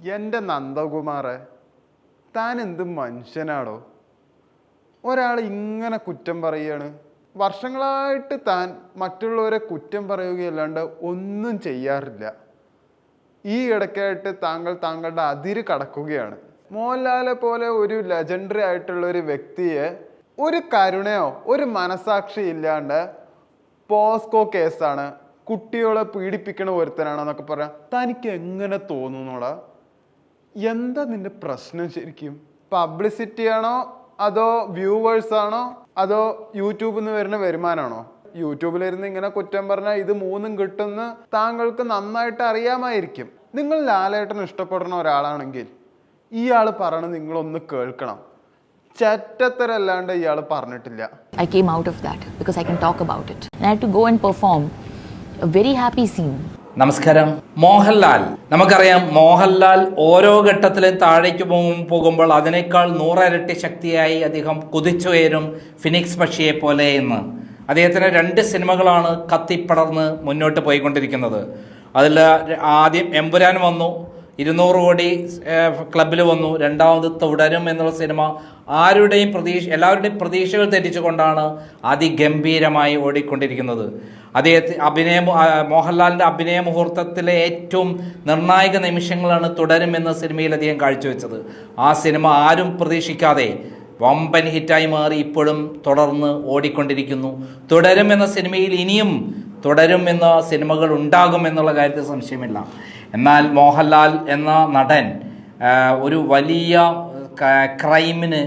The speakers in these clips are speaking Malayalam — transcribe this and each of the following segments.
എന്റെ നന്ദകുമാറെ താൻ എന്ത് മനുഷ്യനാടോ? ഒരാൾ ഇങ്ങനെ കുറ്റം പറയുകയാണ്. വർഷങ്ങളായിട്ട് താൻ മറ്റുള്ളവരെ കുറ്റം പറയുകയല്ലാണ്ട് ഒന്നും ചെയ്യാറില്ല. ഈ ഇടയ്ക്കായിട്ട് താങ്കൾ താങ്കളുടെ അതിര് കടക്കുകയാണ്. മോഹൻലാലെ പോലെ ഒരു ലെജൻഡറി ആയിട്ടുള്ള ഒരു വ്യക്തിയെ ഒരു കരുണയോ ഒരു മനസാക്ഷി ഇല്ലാണ്ട് പോസ്കോ കേസാണ് കുട്ടികളെ പീഡിപ്പിക്കണ ഒരുത്തനാണെന്നൊക്കെ പറയാം. തനിക്ക് എങ്ങനെ തോന്നുന്നോടാ? എന്താ നിന്റെ പ്രശ്നം ശരിക്കും? പബ്ലിസിറ്റി ആണോ? അതോ വ്യൂവേഴ്സ് ആണോ? അതോ യൂട്യൂബിൽ നിന്ന് വരുന്ന വരുമാനമാണോ യൂട്യൂബിലിരുന്ന് ഇങ്ങനെ കുറ്റം പറഞ്ഞാൽ ഇത് മൂന്നും കിട്ടുമെന്ന് താങ്കൾക്ക് നന്നായിട്ട് അറിയാമായിരിക്കും. നിങ്ങൾ ലാലേട്ടൻ ഇഷ്ടപ്പെടുന്ന ഒരാളാണെങ്കിൽ ഇയാൾ പറയണത് നിങ്ങളൊന്ന് കേൾക്കണം. ചറ്റത്തരല്ലാണ്ട് ഇയാൾ പറഞ്ഞിട്ടില്ല. I came out of that because I can talk about it I to go and perform a very happy scene. നമസ്കാരം. മോഹൻലാൽ. നമുക്കറിയാം മോഹൻലാൽ ഓരോ ഘട്ടത്തിലും താഴേക്ക് പോകും പോകുമ്പോൾ അതിനേക്കാൾ നൂറരട്ടി ശക്തിയായി അദ്ദേഹം കുതിച്ചുയരും ഫിനിക്സ് പക്ഷിയെ പോലെ എന്ന്. അദ്ദേഹത്തിന് രണ്ട് സിനിമകളാണ് കത്തിപ്പടർന്ന് മുന്നോട്ട് പോയിക്കൊണ്ടിരിക്കുന്നത്. അതിൽ ആദ്യം എമ്പുരാൻ വന്നു ഇരുന്നൂറ് കോടി ക്ലബിൽ വന്നു. രണ്ടാമത് തുടരും എന്നുള്ള സിനിമ. ആരുടെയും പ്രതീക്ഷ എല്ലാവരുടെയും പ്രതീക്ഷകൾ തെറ്റിച്ചുകൊണ്ടാണ് അതിഗംഭീരമായി ഓടിക്കൊണ്ടിരിക്കുന്നത്. അദ്ദേഹത്തെ അഭിനയ മോഹൻലാലിന്റെ അഭിനയ മുഹൂർത്തത്തിലെ ഏറ്റവും നിർണായക നിമിഷങ്ങളാണ് തുടരും എന്ന സിനിമയിൽ അദ്ദേഹം കാഴ്ചവെച്ചത്. ആ സിനിമ ആരും പ്രതീക്ഷിക്കാതെ വമ്പൻ ഹിറ്റായി മാറി ഇപ്പോഴും തുടർന്ന് ഓടിക്കൊണ്ടിരിക്കുന്നു. തുടരും എന്ന സിനിമയിൽ ഇനിയും തുടരും എന്ന സിനിമകൾ ഉണ്ടാകും എന്നുള്ള കാര്യത്തിൽ സംശയമില്ല. എന്നാൽ മോഹൻലാൽ എന്ന നടൻ ഒരു വലിയ ക്രൈമിന്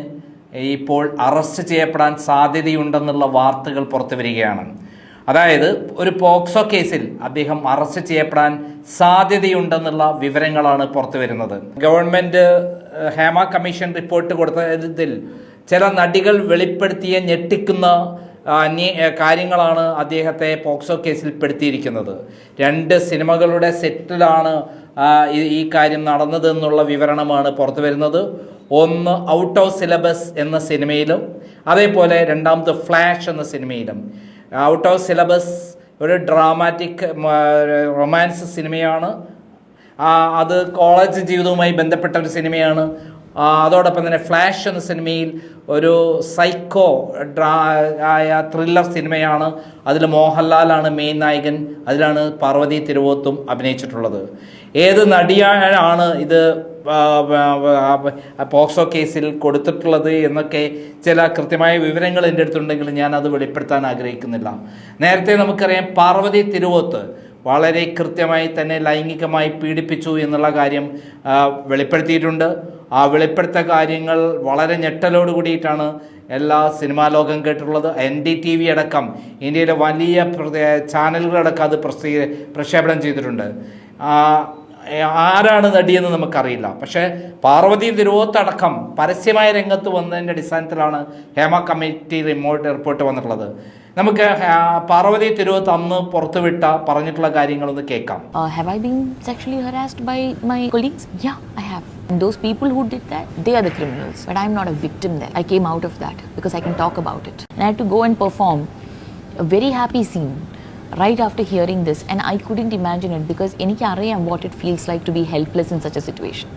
ഇപ്പോൾ അറസ്റ്റ് ചെയ്യപ്പെടാൻ സാധ്യതയുണ്ടെന്നുള്ള വാർത്തകൾ പുറത്തു വരികയാണ്. അതായത് ഒരു പോക്സോ കേസിൽ അദ്ദേഹം അറസ്റ്റ് ചെയ്യപ്പെടാൻ സാധ്യതയുണ്ടെന്നുള്ള വിവരങ്ങളാണ് പുറത്തു വരുന്നത്. ഗവൺമെന്റ് ഹേമ കമ്മീഷൻ റിപ്പോർട്ട് കൊടുത്തതിൽ ചില നടികൾ വെളിപ്പെടുത്തിയ ഞെട്ടിക്കുന്ന കാര്യങ്ങളാണ് അദ്ദേഹത്തെ പോക്സോ കേസിൽ പെടുത്തിയിരിക്കുന്നത്. രണ്ട് സിനിമകളുടെ സെറ്റിലാണ് ഈ- കാര്യം നടന്നത് എന്നുള്ള വിവരണമാണ് പുറത്തു വരുന്നത്. ഒന്ന് ഔട്ട് ഓഫ് സിലബസ് എന്ന സിനിമയിലും അതേപോലെ രണ്ടാമത് ഫ്ലാഷ് എന്ന സിനിമയിലും. ഔട്ട് ഓഫ് സിലബസ് ഒരു ഡ്രാമാറ്റിക് റൊമാൻസ് സിനിമയാണ്. അത് കോളേജ് ജീവിതവുമായി ബന്ധപ്പെട്ട ഒരു സിനിമയാണ്. അതോടൊപ്പം തന്നെ ഫ്ലാഷ് എന്ന സിനിമയിൽ ഒരു സൈക്കോ ഡ്രാ ആയ ത്രില്ലർ സിനിമയാണ്. അതിൽ മോഹൻലാലാണ് മെയിൻ നായകൻ. അതിലാണ് പാർവതി തിരുവോത്തും അഭിനയിച്ചിട്ടുള്ളത്. ഏത് നടിയാണ് ഇത് പോക്സോ കേസിൽ കൊടുത്തിട്ടുള്ളത് എന്നൊക്കെ ചില കൃത്യമായ വിവരങ്ങൾ എന്റെ അടുത്തുണ്ടെങ്കിൽ ഞാൻ അത് വെളിപ്പെടുത്താൻ ആഗ്രഹിക്കുന്നില്ല. നേരത്തെ നമുക്കറിയാം പാർവതി തിരുവോത്ത് വളരെ കൃത്യമായി തന്നെ ലൈംഗികമായി പീഡിപ്പിച്ചു എന്നുള്ള കാര്യം വെളിപ്പെടുത്തിയിട്ടുണ്ട്. ആ വെളിപ്പെടുത്ത കാര്യങ്ങൾ വളരെ ഞെട്ടലോട് കൂടിയിട്ടാണ് എല്ലാ സിനിമാ ലോകം കേട്ടിട്ടുള്ളത്. എൻ ഡി ടി വി അടക്കം ഇന്ത്യയിലെ വലിയ ചാനലുകളടക്കം അത് പ്രസീ പ്രക്ഷേപണം ചെയ്തിട്ടുണ്ട്. ആരാണ് നടിയെന്ന് നമുക്കറിയില്ല പക്ഷേ പാർവതി തിരുവോത്തടക്കം പരസ്യമായ രംഗത്ത് വന്നതിന്റെ അടിസ്ഥാനത്തിലാണ് ഹേമ കമ്മിറ്റി റിമോട്ട് റിപ്പോർട്ട് വന്നിട്ടുള്ളത് നമുക്ക് പാർവതി തിരുവോത്ത് അന്ന് പുറത്തുവിട്ട പറഞ്ഞിട്ടുള്ള കാര്യങ്ങളൊന്ന് കേൾക്കാം Uh, have I been sexually harassed by my colleagues? Yeah, I those people who did that, they are the criminals. But I'm not a victim there. I came out of that because I can talk about it. And I had to go and perform a very happy scene right after hearing this and I couldn't imagine it because എനിക്ക് അറിയാം what it feels like to be helpless in such a situation.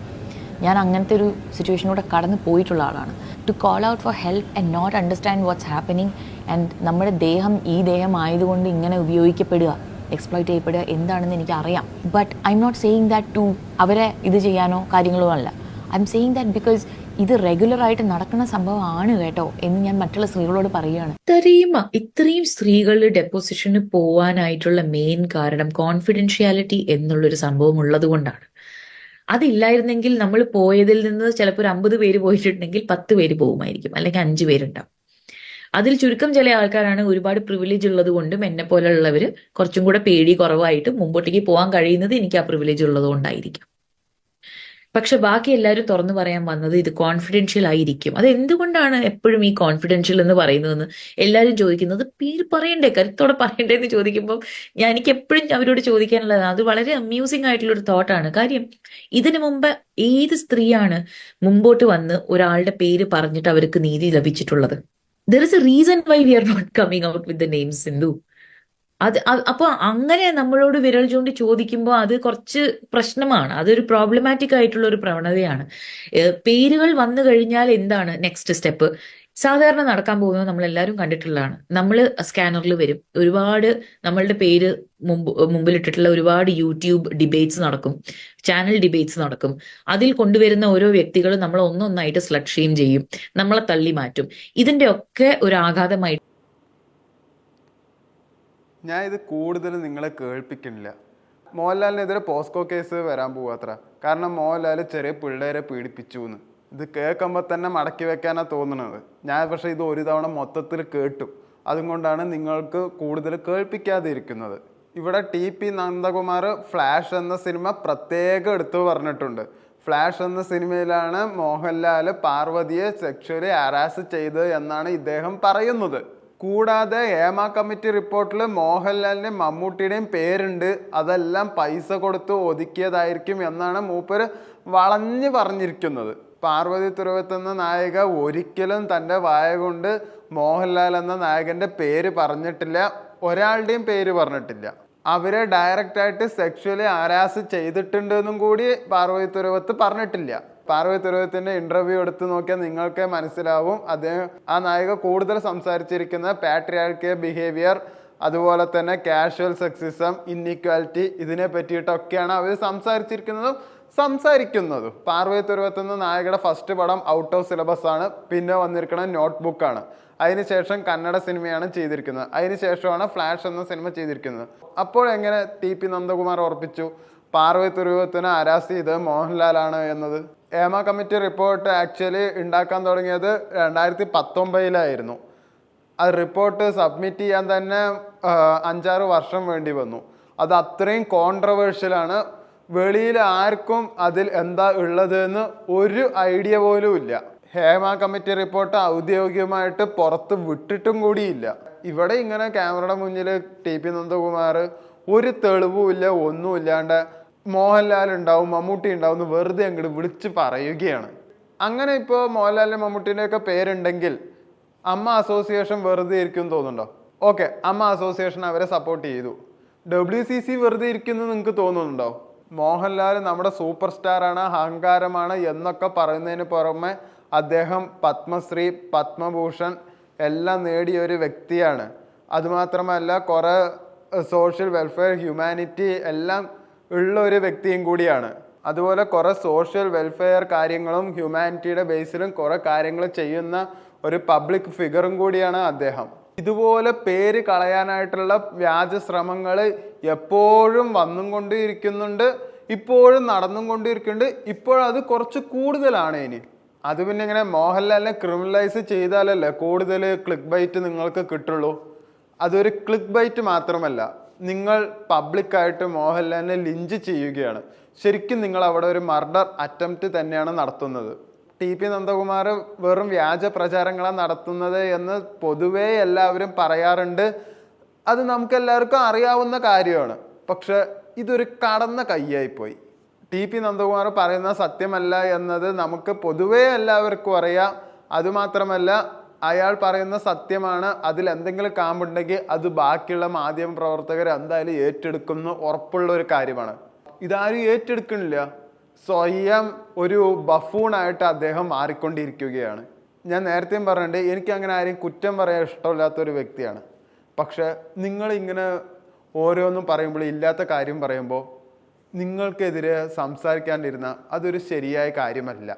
ഞാൻ അങ്ങനത്തെ ഒരു സിറ്റുവേഷനിലൂടെ കടന്നു പോയിട്ടുള്ള ആളാണ്. To call out for help and not understand what's happening and നമ്മുടെ ദേഹം ഈ ദേഹം ആയതുകൊണ്ട് ഇങ്ങനെ ഉപയോഗിക്കപ്പെടുക എക്സ്പ്ലോയിറ്റ് ചെയ്യപ്പെടുക എന്താണെന്ന് എനിക്കറിയാം. But I'm not saying that to അവരെ ഇത് ചെയ്യാനോ കാര്യങ്ങളോ അല്ല. I'm saying that because ഇത് റെഗുലറായിട്ട് നടക്കുന്ന സംഭവമാണ് കേട്ടോ എന്ന് ഞാൻ മറ്റുള്ള സ്ത്രീകളോട് പറയുകയാണ്. ഇത്രയും ഇത്രയും സ്ത്രീകൾ ഡെപ്പോസിഷന് പോവാനായിട്ടുള്ള മെയിൻ കാരണം കോൺഫിഡൻഷ്യാലിറ്റി എന്നുള്ളൊരു സംഭവം ഉള്ളത് കൊണ്ടാണ്. അതില്ലായിരുന്നെങ്കിൽ നമ്മൾ പോയതിൽ നിന്ന് ചിലപ്പോൾ ഒരു അമ്പത് പേര് പോയിട്ടുണ്ടെങ്കിൽ പത്ത് പേര് പോകുമായിരിക്കും അല്ലെങ്കിൽ അഞ്ച് പേരുണ്ടാവും. അതിൽ ചുരുക്കം ചില ആൾക്കാരാണ് ഒരുപാട് പ്രിവിലേജ് ഉള്ളത് കൊണ്ടും എന്നെ പോലെയുള്ളവർ കുറച്ചും കൂടെ പേടി കുറവായിട്ട് മുമ്പോട്ടേക്ക് പോകാൻ കഴിയുന്നത് എനിക്ക് ആ പ്രിവിലേജ് ഉള്ളത് കൊണ്ടായിരിക്കും. പക്ഷെ ബാക്കി എല്ലാവരും തുറന്നു പറയാൻ വന്നത് ഇത് കോൺഫിഡൻഷ്യൽ ആയിരിക്കും. അത് എന്തുകൊണ്ടാണ് എപ്പോഴും ഈ കോൺഫിഡൻഷ്യൽ എന്ന് പറയുന്നതെന്ന് എല്ലാവരും ചോദിക്കുന്നത്? പേര് പറയണ്ടേ? കരുത്തോടെ പറയണ്ടേ എന്ന് ചോദിക്കുമ്പോൾ ഞാൻ എനിക്ക് എപ്പോഴും അവരോട് ചോദിക്കാനുള്ളതാണ് അത് വളരെ അമ്യൂസിംഗ് ആയിട്ടുള്ള ഒരു തോട്ടാണ് കാര്യം ഇതിനു മുമ്പ് ഏത് സ്ത്രീയാണ് മുമ്പോട്ട് വന്ന് ഒരാളുടെ പേര് പറഞ്ഞിട്ട് അവർക്ക് നീതി ലഭിച്ചിട്ടുള്ളത്? There is a reason why we are not coming out with the name Sindhu. അത് അ- അപ്പൊ അങ്ങനെ നമ്മളോട് വിരൽ ചൂണ്ടി ചോദിക്കുമ്പോൾ അത് കുറച്ച് പ്രശ്നമാണ്. അതൊരു പ്രോബ്ലമാറ്റിക് ആയിട്ടുള്ള ഒരു പ്രവണതയാണ് പേരുകൾ വന്നു കഴിഞ്ഞാൽ എന്താണ് നെക്സ്റ്റ് സ്റ്റെപ്പ് സാധാരണ നടക്കാൻ പോകുന്നത് നമ്മൾ എല്ലാവരും കണ്ടിട്ടുള്ളതാണ് നമ്മൾ സ്കാനറിൽ വരും. ഒരുപാട് നമ്മളുടെ പേര് മുമ്പ് മുമ്പിലിട്ടിട്ടുള്ള ഒരുപാട് യൂട്യൂബ് ഡിബേറ്റ്സ് നടക്കും. ചാനൽ ഡിബേറ്റ്സ് നടക്കും. അതിൽ കൊണ്ടുവരുന്ന ഓരോ വ്യക്തികളും നമ്മൾ ഒന്നൊന്നായിട്ട് സ്ലഡ് ഷെയിം ചെയ്യും. നമ്മളെ തള്ളി മാറ്റും. ഇതിന്റെ ഒക്കെ ഒരു ആഘാതമായി ഞാൻ ഇത് കൂടുതൽ നിങ്ങളെ കേൾപ്പിക്കുന്നില്ല. മോഹൻലാലിനെതിരെ പോസ്കോ കേസ് വരാൻ പോവാത്ര. കാരണം മോഹൻലാൽ ചെറിയ പിള്ളേരെ പീഡിപ്പിച്ചു എന്ന് ഇത് കേൾക്കുമ്പോൾ തന്നെ മടക്കി വെക്കാനാണ് തോന്നുന്നത് ഞാൻ പക്ഷേ ഇത് ഒരു തവണ മൊത്തത്തിൽ കേട്ടു. അതുകൊണ്ടാണ് നിങ്ങൾക്ക് കൂടുതൽ കേൾപ്പിക്കാതിരിക്കുന്നത്. ഇവിടെ ടി പി നന്ദകുമാർ ഫ്ലാഷ് എന്ന സിനിമ പ്രത്യേകം എടുത്തു പറഞ്ഞിട്ടുണ്ട്. ഫ്ലാഷ് എന്ന സിനിമയിലാണ് മോഹൻലാൽ പാർവതിയെ സെക്ഷലി ഹറാസ് ചെയ്തത് എന്നാണ് ഇദ്ദേഹം പറയുന്നത്. കൂടാതെ ഏമ കമ്മിറ്റി റിപ്പോർട്ടിൽ മോഹൻലാലിന്റെയും മമ്മൂട്ടിയുടെയും പേരുണ്ട്. അതെല്ലാം പൈസ കൊടുത്ത് ഒതുക്കിയതായിരിക്കും എന്നാണ് മൂപ്പര് വളഞ്ഞു പറഞ്ഞിരിക്കുന്നത്. പാർവതി തുരുവത്ത് എന്ന നായിക ഒരിക്കലും തന്റെ വായ കൊണ്ട് മോഹൻലാൽ എന്ന നായകന്റെ പേര് പറഞ്ഞിട്ടില്ല. ഒരാളുടെയും പേര് പറഞ്ഞിട്ടില്ല. അവരെ ഡയറക്റ്റായിട്ട് സെക്ഷുവലി ആരാസ് ചെയ്തിട്ടുണ്ടെന്നും കൂടി പാർവതി തുരുവത്ത് പറഞ്ഞിട്ടില്ല. പാർവതി തുരുവത്തിന്റെ ഇന്റർവ്യൂ എടുത്ത് നോക്കിയാൽ നിങ്ങൾക്ക് മനസ്സിലാവും. അദ്ദേഹം ആ നായിക കൂടുതൽ സംസാരിച്ചിരിക്കുന്ന പാട്രിയാൾക്കിയ ബിഹേവിയർ അതുപോലെ തന്നെ കാഷ്വൽ സെക്സിസം ഇന്നിക്വാലിറ്റി ഇതിനെ പറ്റിയിട്ടൊക്കെയാണ് അവർ സംസാരിച്ചിരിക്കുന്നതും സംസാരിക്കുന്നതും. പാർവതി തുരുവത്തുനിന്ന് നായകയുടെ ഫസ്റ്റ് പടം ഔട്ട് ഓഫ് സിലബസ് ആണ്. പിന്നെ വന്നിരിക്കുന്നത് നോട്ട് ബുക്കാണ് അതിനുശേഷം കന്നഡ സിനിമയാണ് ചെയ്തിരിക്കുന്നത്. അതിനുശേഷമാണ് ഫ്ലാഷ് എന്ന സിനിമ ചെയ്തിരിക്കുന്നത്. അപ്പോൾ എങ്ങനെ ടി പി നന്ദകുമാർ ഓർപ്പിച്ചു പാർവതി തുരുവത്തിന് അരാസ് ചെയ്ത് മോഹൻലാലാണ് എന്നത്. ഏമ കമ്മിറ്റി റിപ്പോർട്ട് ആക്ച്വലി ഉണ്ടാക്കാൻ തുടങ്ങിയത് രണ്ടായിരത്തി പത്തൊമ്പതിലായിരുന്നു ആ റിപ്പോർട്ട് സബ്മിറ്റ് ചെയ്യാൻ തന്നെ അഞ്ചാറ് വർഷം വേണ്ടി വന്നു. അത് അത്രയും കോൺട്രവേഴ്ഷ്യലാണ് വെളിയിൽ ആർക്കും അതിൽ എന്താ ഉള്ളതെന്ന് ഒരു ഐഡിയ പോലും ഇല്ല. ഹേമ കമ്മിറ്റി റിപ്പോർട്ട് ഔദ്യോഗികമായിട്ട് പുറത്ത് വിട്ടിട്ടും കൂടിയില്ല. ഇവിടെ ഇങ്ങനെ ക്യാമറയുടെ മുന്നിൽ ടി പി നന്ദകുമാർ ഒരു തെളിവുമില്ല ഒന്നുമില്ലാണ്ട് മോഹൻലാൽ ഉണ്ടാവും മമ്മൂട്ടി ഉണ്ടാവും എന്ന് വെറുതെ അങ്ങോട്ട് വിളിച്ച് പറയുകയാണ്. അങ്ങനെ ഇപ്പോൾ മോഹൻലാലിന്റെ മമ്മൂട്ടിന്റെ ഒക്കെ പേരുണ്ടെങ്കിൽ അമ്മ അസോസിയേഷൻ വെറുതെ ഇരിക്കും തോന്നുന്നുണ്ടോ? ഓക്കെ അമ്മ അസോസിയേഷൻ അവരെ സപ്പോർട്ട് ചെയ്തു. ഡബ്ല്യു സി സി വെറുതെ ഇരിക്കുന്നു നിങ്ങൾക്ക് തോന്നുന്നുണ്ടോ? മോഹൻലാൽ നമ്മുടെ സൂപ്പർ സ്റ്റാറാണ് അഹങ്കാരമാണ് എന്നൊക്കെ പറയുന്നതിന് പുറമെ അദ്ദേഹം പത്മശ്രീ പത്മഭൂഷൺ എല്ലാം നേടിയ ഒരു വ്യക്തിയാണ്. അതുമാത്രമല്ല കുറേ സോഷ്യൽ വെൽഫെയർ ഹ്യൂമാനിറ്റി എല്ലാം ഉള്ള ഒരു വ്യക്തിയും കൂടിയാണ്. അതുപോലെ കുറേ സോഷ്യൽ വെൽഫെയർ കാര്യങ്ങളും ഹ്യൂമാനിറ്റിയുടെ ബേസിലും കുറേ കാര്യങ്ങൾ ചെയ്യുന്ന ഒരു പബ്ലിക് ഫിഗറും കൂടിയാണ് അദ്ദേഹം. ഇതുപോലെ പേര് കളയാനായിട്ടുള്ള വ്യാജ ശ്രമങ്ങൾ എപ്പോഴും വന്നും കൊണ്ടിരിക്കുന്നുണ്ട് ഇപ്പോഴും നടന്നും കൊണ്ടിരിക്കുന്നുണ്ട് ഇപ്പോഴത് കുറച്ച് കൂടുതലാണ് ഇനി. അത് പിന്നെ ഇങ്ങനെ മോഹൻലാലിനെ ക്രിമിനലൈസ് ചെയ്താലല്ലേ കൂടുതൽ ക്ലിക്ക് ബൈറ്റ് നിങ്ങൾക്ക് കിട്ടുള്ളൂ? അതൊരു ക്ലിക്ക് ബൈറ്റ് മാത്രമല്ല. നിങ്ങൾ പബ്ലിക്കായിട്ട് മോഹൻലാലിനെ ലിഞ്ച് ചെയ്യുകയാണ്. ശരിക്കും നിങ്ങൾ അവിടെ ഒരു മർഡർ അറ്റംപ്റ്റ് തന്നെയാണ് നടത്തുന്നത്. ടി പി നന്ദകുമാർ വെറും വ്യാജ പ്രചാരങ്ങളാണ് നടത്തുന്നത് എന്ന് പൊതുവേ എല്ലാവരും പറയാറുണ്ട്. അത് നമുക്കെല്ലാവർക്കും അറിയാവുന്ന കാര്യമാണ്. പക്ഷെ ഇതൊരു കടന്ന കൈയായിപ്പോയി ടി പി നന്ദകുമാർ പറയുന്ന സത്യമല്ല എന്നത് നമുക്ക് പൊതുവേ എല്ലാവർക്കും അറിയാം. അതുമാത്രമല്ല അയാൾ പറയുന്ന സത്യമാണ്. അതിൽ എന്തെങ്കിലും കാമ്പുണ്ടെങ്കിൽ അത് ബാക്കിയുള്ള മാധ്യമ പ്രവർത്തകർ എന്തായാലും ഏറ്റെടുക്കുന്ന ഉറപ്പുള്ള ഒരു കാര്യമാണ്. ഇതാരും ഏറ്റെടുക്കണില്ല സ്വയം ഒരു ബഫൂണായിട്ട് അദ്ദേഹം മാറിക്കൊണ്ടിരിക്കുകയാണ്. ഞാൻ നേരത്തെയും പറഞ്ഞിട്ടുണ്ട് എനിക്ക് അങ്ങനെ ആരെയും കുറ്റം പറയാൻ ഇഷ്ടമില്ലാത്ത ഒരു വ്യക്തിയാണ്. പക്ഷെ നിങ്ങൾ ഇങ്ങനെ ഓരോന്നും പറയുമ്പോൾ ഇല്ലാത്ത കാര്യം പറയുമ്പോൾ നിങ്ങൾക്കെതിരെ സംസാരിക്കാണ്ടിരുന്ന അതൊരു ശരിയായ കാര്യമല്ല.